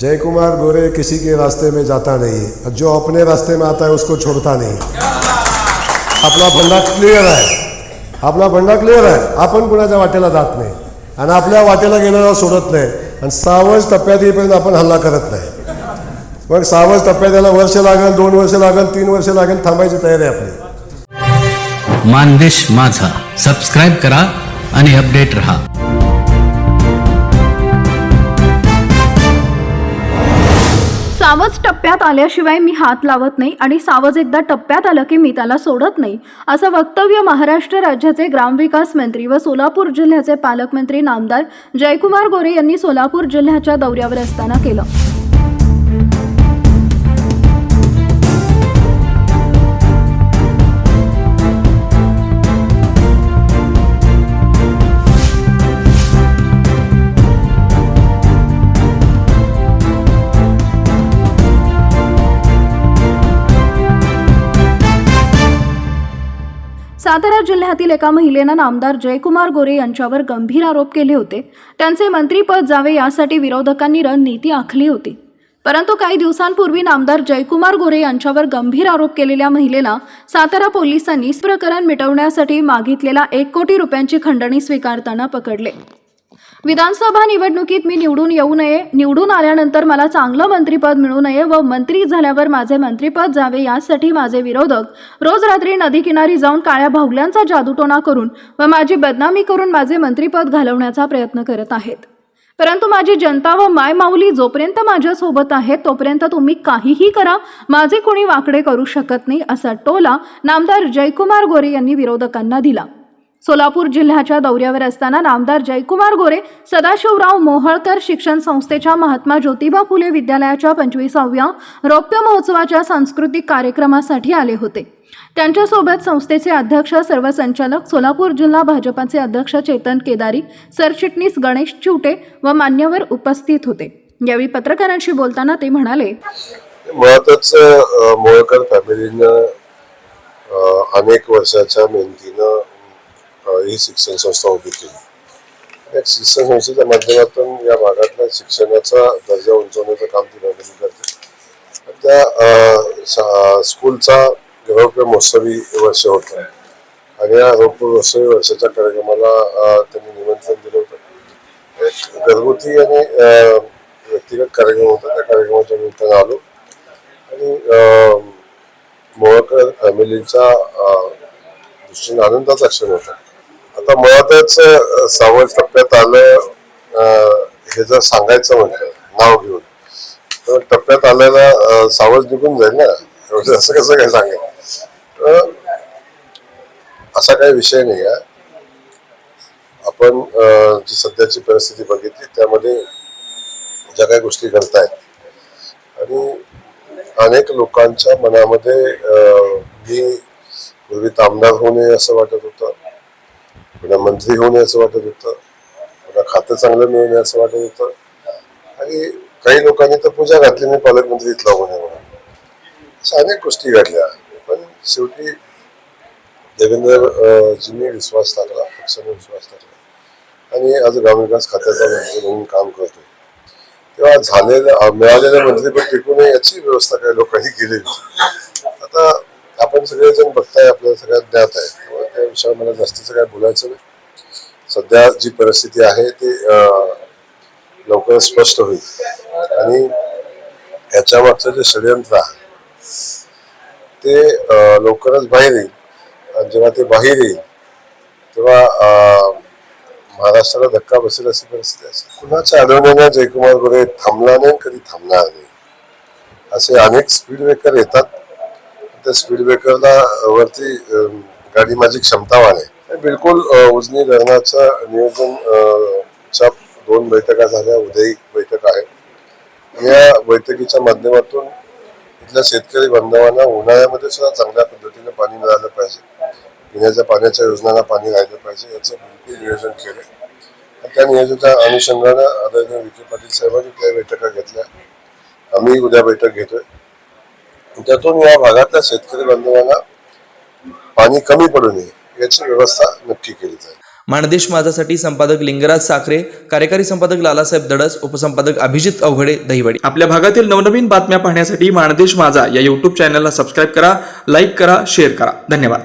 जय कुमार गोरे किसी के रास्ते में जाता नहीं है जो अपने रास्ते में आता है उसको छोड़ता नहीं। आपला भंडा क्लिअर आहे आपला भंडा क्लिअर आहे आपण कुणाच्या वाटेला जात नाही। आणि आपल्या वाटेला गेलेला सोडत नाही. आणि सावज टप्प्यात येईपर्यंत आपण हल्ला करत नाही. मग सावज टप्प्यात याला वर्ष लागेल दोन वर्ष लागेल तीन वर्ष लागेल थांबायची तयारी आहे आपली. मानदेश माझा. सबस्क्राईब करा आणि अपडेट रहा. सावज टप्प्यात आल्याशिवाय मी हात लावत नाही आणि सावज एकदा टप्प्यात आलं की मी त्याला सोडत नाही. असं वक्तव्य महाराष्ट्र राज्याचे ग्रामविकास मंत्री व सोलापूर जिल्ह्याचे पालकमंत्री नामदार जयकुमार गोरे यांनी सोलापूर जिल्ह्याच्या दौऱ्यावर असताना केलं. सातारा जिल्ह्यातील एका महिलेनं नामदार जयकुमार गोरे यांच्यावर गंभीर आरोप केले होते. त्यांचे मंत्रीपद जावे यासाठी विरोधकांनी रणनीती आखली होती. परंतु काही दिवसांपूर्वी नामदार जयकुमार गोरे यांच्यावर गंभीर आरोप केलेल्या महिलेला सातारा पोलिसांनी प्रकरण मिटवण्यासाठी मागितलेला एक कोटी रुपयांची खंडणी स्वीकारताना पकडले. विधानसभा निवडणुकीत मी निवडून येऊ नये निवडून आल्यानंतर मला चांगलं मंत्रीपद मिळू नये व मंत्री झाल्यावर माझे मंत्रीपद जावे यासाठी माझे विरोधक रोज रात्री नदीकिनारी जाऊन काळ्या भावल्यांचा जादूटोणा करून व माझी बदनामी करून माझे मंत्रीपद घालवण्याचा प्रयत्न करत आहेत. परंतु माझी जनता व माय माऊली जोपर्यंत माझ्यासोबत आहेत तोपर्यंत तुम्ही काहीही करा माझे कोणी वाकडे करू शकत नाही असा टोला नामदार जयकुमार गोरे यांनी विरोधकांना दिला. सोलापूर जिल्ह्याच्या दौऱ्यावर असताना नामदार जयकुमार गोरे सदाशिवराव मोहळकर शिक्षण संस्थेच्या महात्मा ज्योतिबा फुले विद्यालयाच्या पंचवीसाव्या रौप्य महोत्सवाच्या सांस्कृतिक कार्यक्रमासाठी आले होते. त्यांच्यासोबत संस्थेचे अध्यक्ष सर्व संचालक सोलापूर जिल्हा भाजपाचे अध्यक्ष चेतन केदारी सरचिटणीस गणेश चिवटे व मान्यवर उपस्थित होते. यावेळी पत्रकारांशी बोलताना ते म्हणाले मुळातच मोळकर फॅमिलीनं अनेक वर्षाच्या मेहनतीनं ही शिक्षण संस्था उभी केली. या शिक्षण संस्थेच्या माध्यमातून या भागातल्या शिक्षणाचा दर्जा उंचवण्याचं काम ती फॅमिली करते त्या स्कूलचा रौप्य महोत्सवी वर्ष होतं. आणि या रौप्य महोत्सवी वर्षाच्या कार्यक्रमाला त्यांनी निमंत्रण दिलं होतं. एक घरगुती आणि व्यक्तिगत कार्यक्रम होता. त्या कार्यक्रमाच्या निमित्तानं आलो. आणि मोळकर फॅमिलीचा दृष्टीने आनंदाचा क्षण होता. आता मुळातच सावळ सावज टप्प्यात आलं हे जर सांगायचं म्हणजे नाव घेऊन तर टप्प्यात आल्याला सावज निघून जाईल ना? म्हणजे असं कसं काय सांगेल असा काही विषय नाही आहे. आपण जी सध्याची परिस्थिती बघितली त्यामध्ये ज्या काही गोष्टी घडतायत आणि अनेक लोकांच्या मनामध्ये मी पूर्वी तामदार होऊ नये असं वाटत होतं. पुन्हा मंत्री होऊ नये असं वाटत होतं. पुन्हा खातं चांगलं मिळू नये असं वाटत होतं. आणि काही लोकांनी तर पूजा घातली मी पालकमंत्री इथला होऊ नये म्हणून अशा अनेक गोष्टी घडल्या. पण शेवटी देवेंद्र जींनी विश्वास टाकला पक्षाने विश्वास टाकला. आणि आज ग्रामविकास खात्याचा मंत्री म्हणून काम करतो तेव्हा झालेलं मिळालेलं मंत्रीपद टिकू नये याची व्यवस्था काही लोकांनी केली होती आता आपण सगळेजण बघताय आपल्याला सगळ्यात ज्ञात आहे. त्या विषयावर मला जास्तीचं काय बोलायचं नाही. सध्या जी परिस्थिती आहे ती लवकर स्पष्ट होईल. आणि याच्या मागचं जे षडयंत्र आहे ते लवकरच बाहेर येईल. आणि जेव्हा ते बाहेर येईल तेव्हा महाराष्ट्राला धक्का बसेल अशी परिस्थिती असेल कुणाच्या आढळण्याने जयकुमार गोरे थांबला नाही कधी थांबणार नाही. असे अनेक स्पीड ब्रेकर येतात. त्या स्पीड ब्रेकरला वरती गाडी माझी क्षमतावान आहे. बिलकुल उजनी धरणाचं नियोजन च्या दोन बैठका झाल्या उद्याही बैठक आहे. या बैठकीच्या माध्यमातून इथल्या शेतकरी बांधवांना उन्हाळ्यामध्ये सुद्धा चांगल्या पद्धतीने पाणी मिळालं पाहिजे. पिण्याच्या पाण्याच्या योजनांना पाणी राहिलं पाहिजे याचं बिलकुल नियोजन केलं. त्या नियोजनाच्या अनुषंगानं आदरणीय विखे पाटील साहेबांनी त्या बैठका घेतल्या. आम्ही उद्या बैठक घेतोय. त्यातून या भागातल्या शेतकरी बांधवांना पाणी कमी पडू नये याची व्यवस्था नक्की केली जाईल. माणदेश माझासाठी संपादक लिंगराज साखरे कार्यकारी संपादक लालासाहेब दडस उपसंपादक अभिजित अवघडे दहिवडी. आपल्या भागातील नवनवीन बातम्या पाहण्यासाठी माणदेश माझा या यूट्यूब चॅनलला सबस्क्राईब करा लाईक करा शेअर करा. धन्यवाद.